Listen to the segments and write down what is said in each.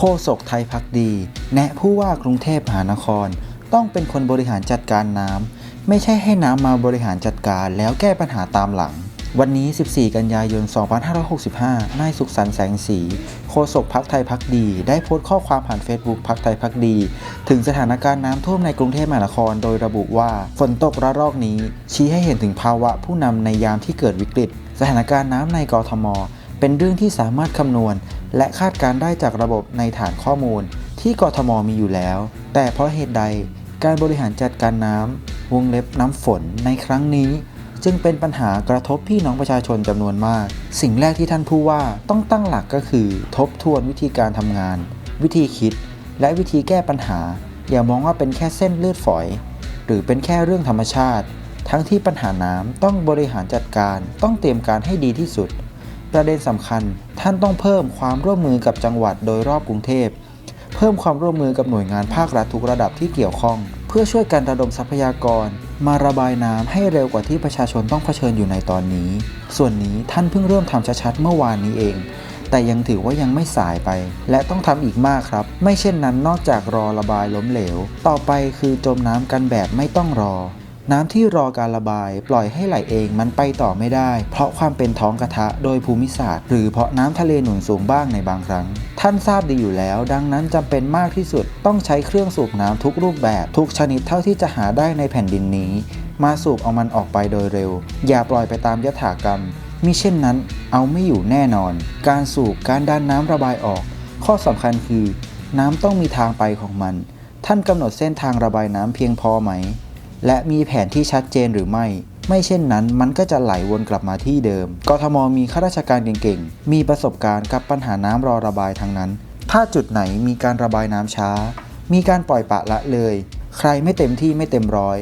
โฆษกไทยพักดี แนะผู้ว่ากรุงเทพมหานคร ต้องเป็นคนบริหารจัดการน้ำ ไม่ใช่ให้น้ำมาบริหารจัดการแล้วแก้ปัญหาตามหลัง วันนี้ 14 กันยายน 2565 นายสุขสันต์แสงสี โฆษกพักไทยพักดี ได้โพสต์ข้อความผ่าน Facebook พักไทยพักดี ถึงสถานการณ์น้ำท่วมในกรุงเทพมหานคร โดยระบุว่าฝนตกระลอกนี้ ชี้ให้เห็นถึงภาวะผู้นำในยามที่เกิดวิกฤต สถานการณ์น้ำในกรทมเป็นเรื่องที่สามารถคำนวณ และคาดการได้จากระบบในฐานข้อมูลที่กทมมีอยู่แล้ว แต่เพราะเหตุใดการบริหารจัดการน้ำวงเล็บน้ำฝนในครั้งนี้ จึงเป็นปัญหากระทบพี่น้องประชาชนจำนวนมาก สิ่งแรกที่ท่านผู้ว่าต้องตั้งหลักก็คือ ทบทวนวิธีการทำงาน วิธีคิด และวิธีแก้ปัญหา อย่ามองว่าเป็นแค่เส้นเลือดฝอย หรือเป็นแค่เรื่องธรรมชาติ ทั้งที่ปัญหาน้ำต้องบริหารจัดการต้องเตรียมการให้ดีที่สุด ประเด็นสำคัญ ท่านต้องเพิ่มความร่วมมือกับจังหวัดโดยรอบกรุงเทพ เพิ่มความร่วมมือกับหน่วยงานภาครัฐทุกระดับที่เกี่ยวข้อง เพื่อช่วยกันระดมทรัพยากร มาระบายน้ำให้เร็วกว่าที่ประชาชนต้องเผชิญอยู่ในตอนนี้ ส่วนนี้ท่านเพิ่งเริ่มทำชัดๆเมื่อวานนี้เอง แต่ยังถือว่ายังไม่สายไป และต้องทำอีกมากครับ ไม่เช่นนั้นนอกจากรอระบายล้มเหลว ต่อไปคือจมน้ำกันแบบไม่ต้องรอ น้ำที่รอการระบายปล่อยให้ไหลเองมันไปต่อไม่ได้ เพราะความเป็นท้องกระทะโดยภูมิศาสตร์ หรือเพราะน้ำทะเลหนุนสูงบ้างในบางครั้ง ท่านทราบดีอยู่แล้ว ดังนั้นจำเป็นมากที่สุดต้องใช้เครื่องสูบน้ำทุกรูปแบบ ทุกชนิดเท่าที่จะหาได้ในแผ่นดินนี้ มาสูบเอามันออกไปโดยเร็ว อย่าปล่อยไปตามยถากรรมมิเช่นนั้นเอาไม่อยู่แน่นอน การสูบการดันน้ำระบายออก ข้อสำคัญคือ น้ำต้องมีทางไปของมัน ท่านกำหนดเส้นทางระบายน้ำเพียงพอไหม และมีแผนที่ชัดเจนหรือไม่ ไม่เช่นนั้นมันก็จะไหลวนกลับมาที่เดิม กทมมีข้าราชการเก่งๆ มีประสบการณ์กับปัญหาน้ำรอระบายทั้งนั้น ถ้าจุดไหนมีการระบายน้ำช้า มีการปล่อยปะละเลย ใครไม่เต็มที่ไม่เต็มร้อย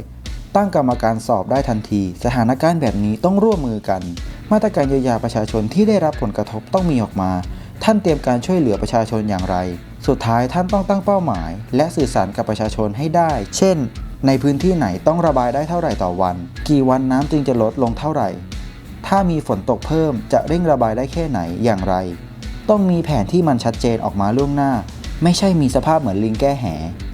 ตั้งกรรมการสอบได้ทันที สถานการณ์แบบนี้ต้องร่วมมือกัน มาตรการเยียวยาประชาชนที่ได้รับผลกระทบต้องมีออกมา ท่านเตรียมการช่วยเหลือประชาชนอย่างไร สุดท้ายท่านต้องตั้งเป้าหมาย และสื่อสารกับประชาชนให้ได้ เช่น ในพื้นที่ไหนต้องระบายได้เท่าไหร่ต่อวัน กี่วันน้ำจึงจะลดลงเท่าไหร่ ถ้ามีฝนตกเพิ่มจะเร่งระบายได้แค่ไหนอย่างไร ต้องมีแผนที่มันชัดเจนออกมาล่วงหน้า ไม่ใช่มีสภาพเหมือนลิงแก้แห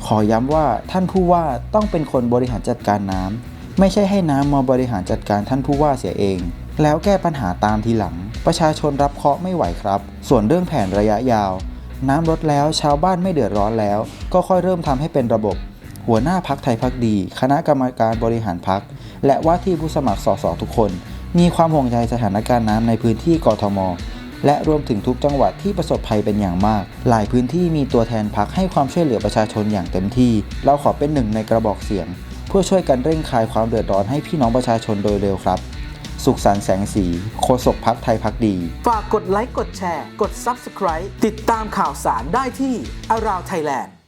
ขอย้ำว่าท่านผู้ว่าต้องเป็นคนบริหารจัดการน้ำไม่ใช่ให้น้ำมาบริหารจัดการท่านผู้ว่าเสียเอง แล้วแก้ปัญหาตามทีหลัง ประชาชนรับเคราะห์ไม่ไหวครับ ส่วนเรื่องแผนระยะยาว น้ำลดแล้วชาวบ้านไม่เดือดร้อนแล้ว ก็ค่อยเริ่มทำให้เป็นระบบ หัวหน้าพักไทยพักดี คณะกรรมการบริหารพัก และว่าที่ผู้สมัครสสทุกคน มีความห่วงใยสถานการณ์น้ำในพื้นที่กทม และรวมถึงทุกจังหวัดที่ประสบภัยเป็นอย่างมาก หลายพื้นที่มีตัวแทนพักให้ความช่วยเหลือประชาชนอย่างเต็มที่ เราขอเป็นหนึ่งในกระบอกเสียง เพื่อช่วยกันเร่งคลายความเดือดร้อนให้พี่น้องประชาชนโดยเร็วครับสุขสันต์แสงสีโฆษกพักไทยพักดี ฝากกดไลค์ กดแชร์ กด Subscribe ติดตามข่าวสารได้ที่ Around Thailand